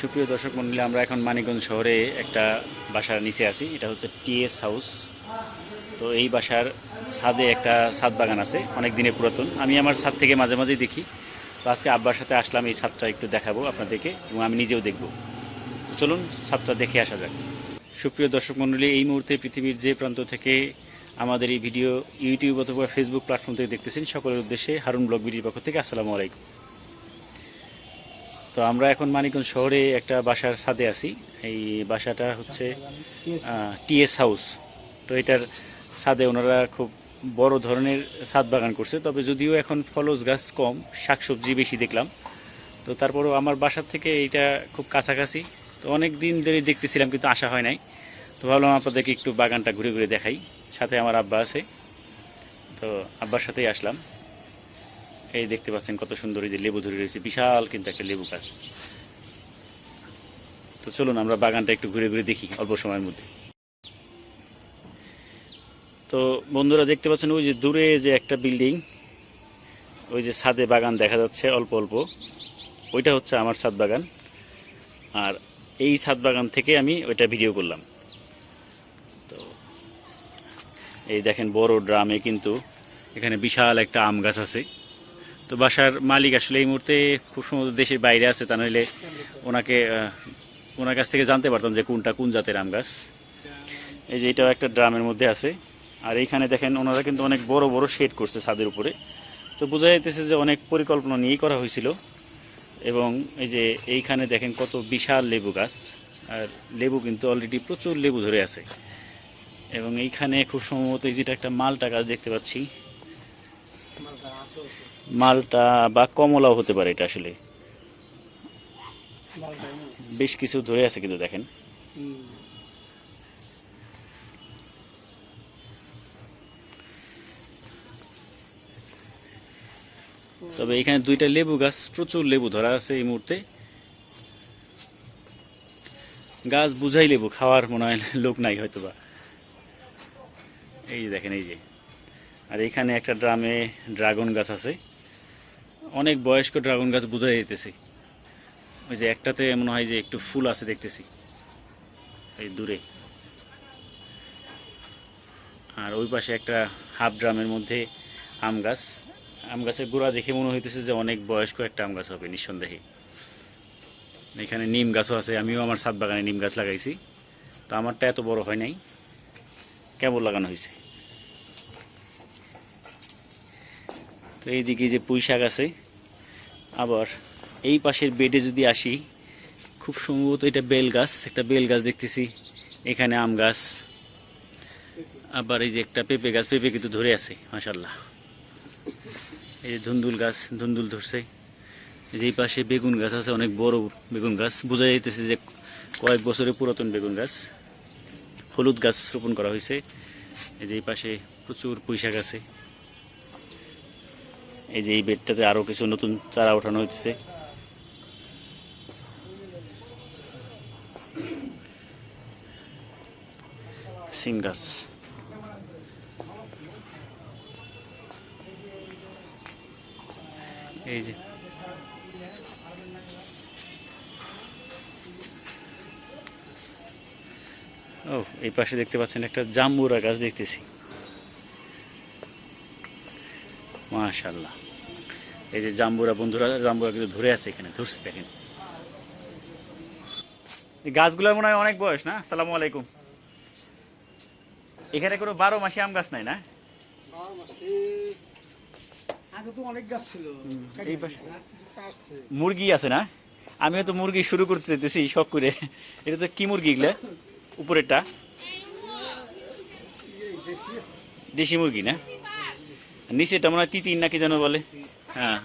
সুপ্রিয় দর্শক মন্ডলী, আমরা এখন মানিকগঞ্জ শহরে একটা বাসার নিচে আছি। এটা হচ্ছে টিএস হাউস। তো এই বাসার ছাদে একটা ছাদ বাগান আছে, অনেক দিনের পুরাতন। আমি আমার ছাদ থেকে মাঝে মাঝেই দেখি। তো আজকে আব্বার সাথে আসলাম, এই ছাদটা একটু দেখাবো আপনাদেরকে এবং আমি নিজেও দেখব। চলুন, ছাদটা দেখে আসা যাক। সুপ্রিয় দর্শক মন্ডলী, এই মুহূর্তে পৃথিবীর যে প্রান্ত থেকে আমাদের এই ভিডিও ইউটিউব অথবা ফেসবুক প্ল্যাটফর্ম থেকে দেখতেছেন, সকলের উদ্দেশ্যে হারুন ব্লগ ভিডিওর পক্ষ থেকে আসসালামু আলাইকুম। তো আমরা এখন মানিকগঞ্জ শহরে একটা বাসার ছাদে আছি। এই বাসাটা হচ্ছে টিএস হাউস। তো এটার ছাদে ওনারা খুব বড় ধরনের ছাদ বাগান করছে। তবে যদিও এখন ফলস গাছ কম, শাকসবজি বেশি দেখলাম। তো তারপরেও আমার বাসার থেকে এইটা খুব কাছাকাছি। তো অনেক দিন ধরে দেখতেছিলাম, কিন্তু আসা হয় নাই। তো ভাবলাম আপনাদেরকে একটু বাগানটা ঘুরে ঘুরে দেখাই। সাথে আমার আব্বা আছে। তো আব্বার সাথেই আসলাম। এই দেখতে পাচ্ছেন কত সুন্দর এই যে লেবু ধরে রয়েছে, বিশাল কিন্তু একটা লেবু গাছ। তো চলুন আমরা বাগানটা একটু ঘুরে ঘুরে দেখি অল্প সময়ের মধ্যে। তো বন্ধুরা দেখতে পাচ্ছেন ওই যে দূরে যে একটা বিল্ডিং, ওই যে ছাদে বাগান দেখা যাচ্ছে অল্প অল্প। ওইটা হচ্ছে আমার ছাদ বাগান। আর এই ছাদ বাগান থেকে আমি ওইটা ভিডিও করলাম। তো এই দেখেন বড় ড্রামে কিন্তু এখানে বিশাল একটা আম গাছ আছে। তো বাসার মালিক আসলে এই মুহূর্তে খুব সম্ভবত দেশের বাইরে আছে, তা নইলে ওনাকে ওনার কাছ থেকে জানতে পারতাম যে কোনটা কোন জাতের আম গাছ। এই যে এটাও একটা ড্রামের মধ্যে আছে। আর এইখানে দেখেন ওনারা কিন্তু অনেক বড় বড় শেড করছে ছাদের উপরে। তো বোঝা যাইতেছে যে অনেক পরিকল্পনা নিয়েই করা হয়েছিল। এবং এই যে এইখানে দেখেন কত বিশাল লেবু গাছ। আর লেবু কিন্তু অলরেডি প্রচুর লেবু ধরে আছে। এবং এইখানে খুব সম্ভবত এই যেটা একটা মালটা গাছ দেখতে পাচ্ছি। মালটা বা কমলাও হতে পারে এটা আসলে। বেশ কিছু ধরে আছে কিন্তু দেখেন। তবে এখানে দুইটা লেবু গাছ প্রচুর লেবু ধরা আছে এই মুহূর্তে। গাছ বুঝাই লেবু খাওয়ার মনে হয় লোক নাই হয়তো বা এই যে দেখেন এই যে। আর এখানে একটা ড্রামে ড্রাগন গাছ আছে। অনেক বয়স্ক ড্রাগন গাছ বোঝা যেতেছে ওই যে একটাতে মনে হয় যে একটু ফুল আছে দেখতেছি। এই দূরে। আর ওই পাশে একটা হাফ ড্রামের মধ্যে আম গাছ। আম গাছের গোড়া দেখে মনে হইতেছে যে অনেক বয়স্ক একটা আম গাছ হবে নিঃসন্দেহে। এখানে নিম গাছও আছে, আমিও আমার ছাদ বাগানে নিম গাছ লাগাইছি। তো আমারটা এত বড় হয় নাই। কেবল লাগানো হয়েছে তো এইদিকে যে পুঁই শাক আছে, আবার এই পাশের বেডে যদি আসি, খুব সম্ভবত এটা বেল গাছ, একটা বেল গাছ দেখতেছি, এখানে আম গাছ, আবার এই যে একটা পেঁপে গাছ, পেঁপে কিন্তু ধরে আছে মাসাল্লাহ এই যে ধুন্দুল গাছ, ধুন্দুল ধরছে। এই পাশে বেগুন গাছ আছে, অনেক বড় বেগুন গাছ। বোঝা যাইতেছে যে কয়েক বছরের পুরাতন বেগুন গাছ। হলুদ গাছ রোপণ করা হয়েছে। এই যে এই পাশে প্রচুর পুঁইশাক আছে। এই যে এই বেডটাতে আরও কিছু নতুন চারা ওঠানো হইতেছে। সিম গাছ। এই যে। ও, এই পাশে দেখতে পাচ্ছেন একটা জাম্বুরা গাছ দেখতেছি। মাশাল্লাহ এই যে জাম্বুরা বন্ধুরা জাম্বুরা কিন্তু ধরে আছে এখানে ধরছে দেখেন। এই গাছগুলোর মনে হয় অনেক বয়স না? সালামু আলাইকুম। এখানে কোনো বারো মাসে আম গাছ নাই না? বারো মাসে আগে তো অনেক গাছ ছিল। এই পাশে। আসছে মুরগি আছে না? আমিও তো মুরগি শুরু করতে চাইতেছি শখ করে। এটা তো কি মুরগি এগুলা? উপরেরটা? দেশি মুরগি না? আর নিচেরটা মনে হয় তিতিন নাকি যেন বলে। হ্যাঁ।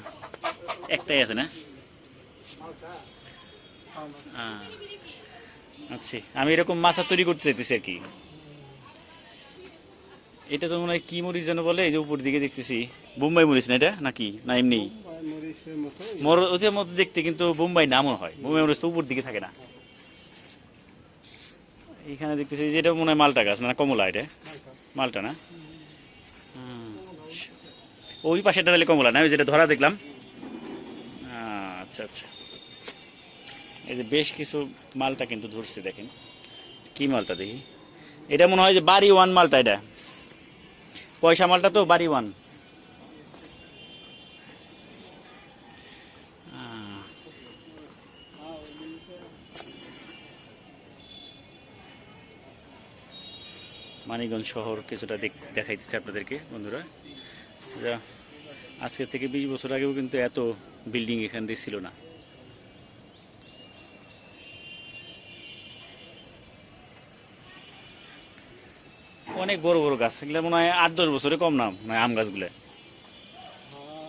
একটাই আছে না। আচ্ছা আমি এরকম মাছা তৈরি করতে চাইতেছি আর কি। এটা তো মনে হয় কি মরিচ যেন বলে, এই যে উপর দিকে দেখতেছি। বোম্বাই মরিচ না এটা? নাকি? না, এমনি? মর, ওদের মতো দেখতে কিন্তু বোম্বাই নামও হয়। বোম্বাই মরিচ তো উপর দিকে থাকে না। এখানে দেখতেছি যে এটা মনে হয় মালটা গাছ না, কমলা এটা? মালটা না। ওই পাশেটা তাহলে কমলা না? ওই যেটা ধরা দেখলাম। আচ্ছা আচ্ছা। এই যে বেশ কিছু মালটা কিন্তু ধরছে, দেখেন। কি মালটা দেখি? এটা মনে হয় যে বাড়ি ওয়ান মালটা এটা। পয়সা মালটা তো বাড়ি ওয়ান। আহ। মানিকগঞ্জ শহর কিছুটা দেখ- দেখাইতেছে আপনাদেরকে, বন্ধুরা। যা আজকে থেকে বিশ বছর আগেও কিন্তু এত বিল্ডিং এখান দিয়ে ছিল না। অনেক বড় বড় গাছ এগুলো মনে হয় আট দশ বছরে কম নাম মানে আম গাছগুলো।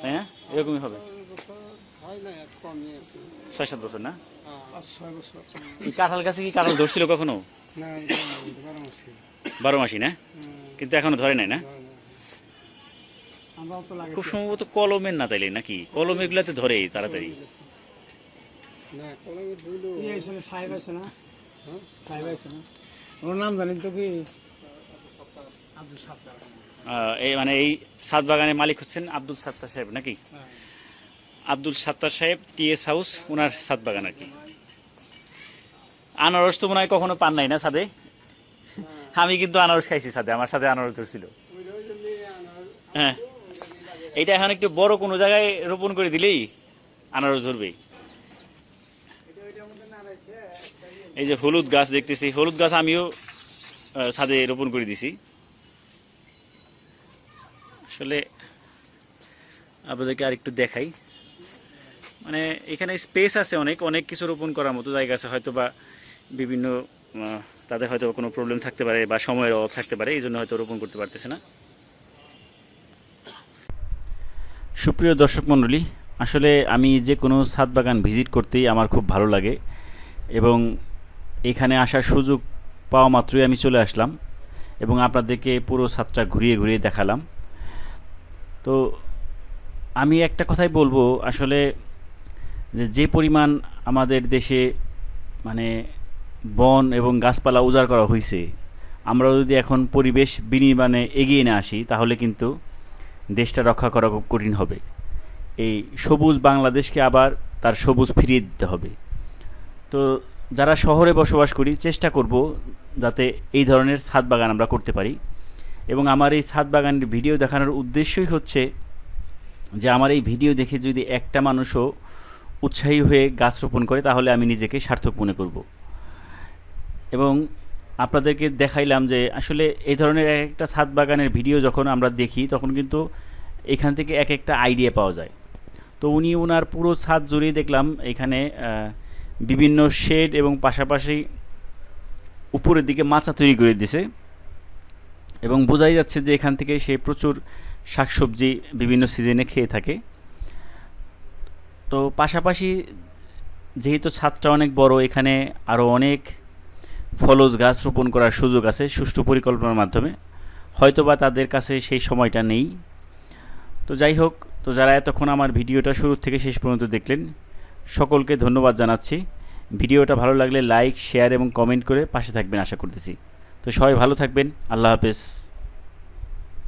তাই না? এরকমই হবে। হয় ছয় সাত বছর না? কাঁঠাল গাছে কি কাঁঠাল ধরছিল কখনো? বারো মাসি না? কিন্তু এখনও ধরে নাই না। খুব সম্ভবত কলমের না তাইলে নাকি? কলমের গুলাতে ধরে তাড়াতাড়ি। না কলমে ধুলো আসলে সাহেব আছে না? সাহেব আছে না? ওর নাম জানেন তো কি? এই মানে এই সাত বাগানের মালিক হচ্ছেন আব্দুল সাত্তার সাহেব নাকি? হ্যাঁ। আব্দুল সাত্তার সাহেব টিএস হাউস ওনার সাত বাগান আর কি। আনারস তো মনে হয় কখনো পান নাই না সাদে? আমি কিন্তু আনারস খাইছি সাদে আমার সাথে আনারস ধরছিল। হ্যাঁ। এটা এখন একটু বড় কোনো জায়গায় রোপণ করে দিলেই আনারস ধরবে। এই যে হলুদ গাছ দেখতেছি, হলুদ গাছ আমিও ছাদে রোপণ করে দিছি। আসলে আপনাদেরকে আর একটু দেখাই। মানে এখানে স্পেস আছে অনেক অনেক কিছু রোপণ করার মতো জায়গা আছে হয়তো বা বিভিন্ন তাদের হয়তো কোনো প্রবলেম থাকতে পারে বা সময়ের অভাব থাকতে পারে, এই জন্য হয়তো রোপণ করতে পারতেছে না। সুপ্রিয় দর্শক মণ্ডলী, আসলে আমি যে কোনো ছাদ বাগান ভিজিট করতেই আমার খুব ভালো লাগে এবং এখানে আসার সুযোগ পাওয়া মাত্রই আমি চলে আসলাম এবং আপনাদেরকে পুরো ছাদটা ঘুরিয়ে ঘুরিয়ে দেখালাম। তো আমি একটা কথাই বলব, আসলে যে পরিমাণ আমাদের দেশে মানে বন এবং গাছপালা উজাড় করা হয়েছে আমরা যদি এখন পরিবেশ বিনির্মাণে এগিয়ে না আসি, তাহলে কিন্তু দেশটা রক্ষা করা কঠিন হবে। এই সবুজ বাংলাদেশকে আবার তার সবুজ ফিরিয়ে দিতে হবে। তো যারা শহরে বসবাস করি, চেষ্টা করব যাতে এই ধরনের ছাদ বাগান আমরা করতে পারি। এবং আমার এই ছাদ বাগানের ভিডিও দেখানোর উদ্দেশ্যই হচ্ছে যে, আমার এই ভিডিও দেখে যদি একটা মানুষও উৎসাহী হয়ে গাছ রোপণ করে, তাহলে আমি নিজেকে সার্থক মনে করব। এবং আপনাদেরকে দেখাইলাম যে আসলে এই ধরনের এক একটা ছাদ বাগানের ভিডিও যখন আমরা দেখি, তখন কিন্তু এখান থেকে এক একটা আইডিয়া পাওয়া যায়। তো উনি ওনার পুরো ছাদ জুড়েই দেখলাম, এখানে বিভিন্ন শেড এবং পাশাপাশি উপরের দিকে মাচা তৈরি করে দিছে। এবং বোঝাই যাচ্ছে যে এখান থেকে সে প্রচুর শাকসবজি বিভিন্ন সিজনে খেয়ে থাকে। তো পাশাপাশি যেহেতু ছাদটা অনেক বড়, এখানে আরও অনেক ফলজ গাছ রোপণ করার সুযোগ আছে, সুষ্ঠু পরিকল্পনার মাধ্যমে। হয়তোবা তাদের কাছে সেই সময়টা নেই। তো যাই হোক, তো যারা এতক্ষণ আমার ভিডিওটা শুরু থেকে শেষ পর্যন্ত দেখলেন, সকলকে ধন্যবাদ জানাচ্ছি। ভিডিওটা ভালো লাগলে লাইক, শেয়ার এবং কমেন্ট করে পাশে থাকবেন আশা করতেছি। তো সবাই ভালো থাকবেন, আল্লাহ হাফেজ।